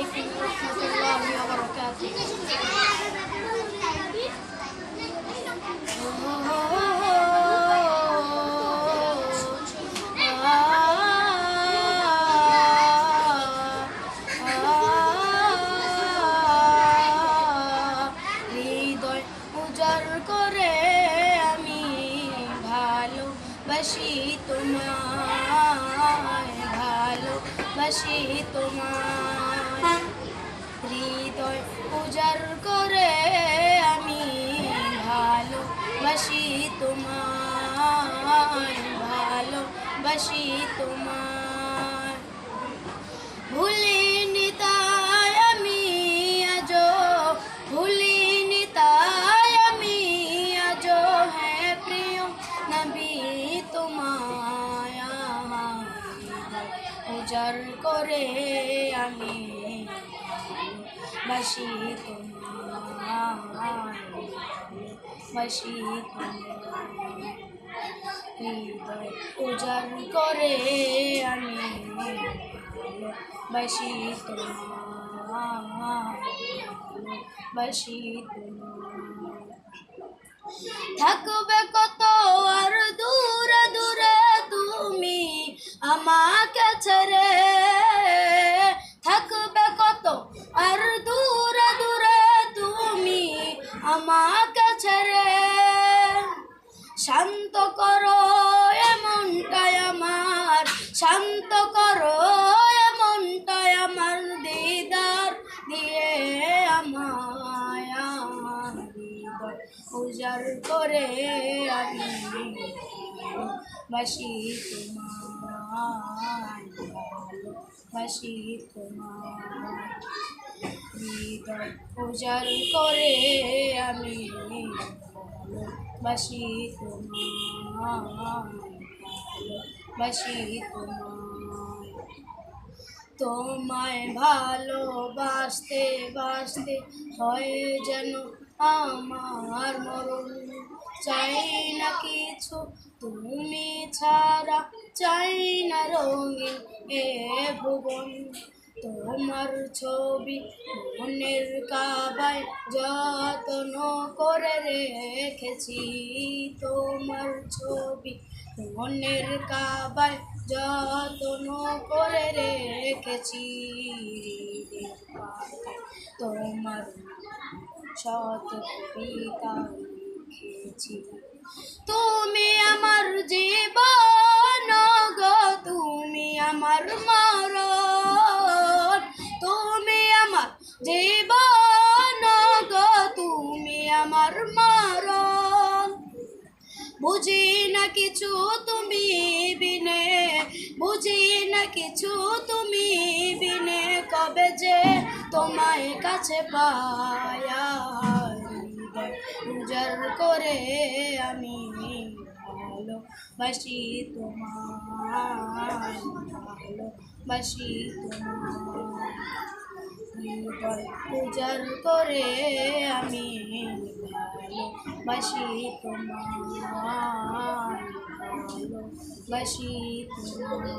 আলাইকুম রহমতুল্লাহি ওয়া বারাকাতুহু ভালোবাসি তোমায় ভালোবাসি তোমায়। ভালোবাসি তোমার ভুলিনি তাই আমি আজ ভুলিনি তাই আমি আজ হ্যাঁ প্রিয় নবী, তোমায় আমার করে আমি বাসি বাসি হৃদয় উজাড় করে আমি বাসি বাসি থাকবে কত আর শান্ত করো এমনটাই আমার, শান্ত করো এমনটাই আমার দিদার, দিয়ে আমার উজাড় করে আমি বাসি তোমায় বাসি হৃদয় উজাড় করে আমি তোমায় তোমায় ভালোবাসতে, বাসতে হয় যেন আমার মরণ। চাই না কিছু তুমি ছাড়া, চাই না রঙিন এ ভুবন। তোমার ছবি মনের কাবায় যত্ন করে রেখেছি। তোমার ছবি মনের কাবায় যত্ন করে রেখেছি। তোমার শত কবিতা লিখেছি। তুমি আমার জীবন না কিছু তুমি বিনে, বুঝি না কিছু তুমি বিনে, কবে যে তোমায় কাছে পায়া উজাড় করে আমি ভালো বাসি তোমায় ভালো বাসি তোমায়। হৃদয় উজাড় করে আমি ভালো বাসি তোমায় ভালো বাসি তোমায়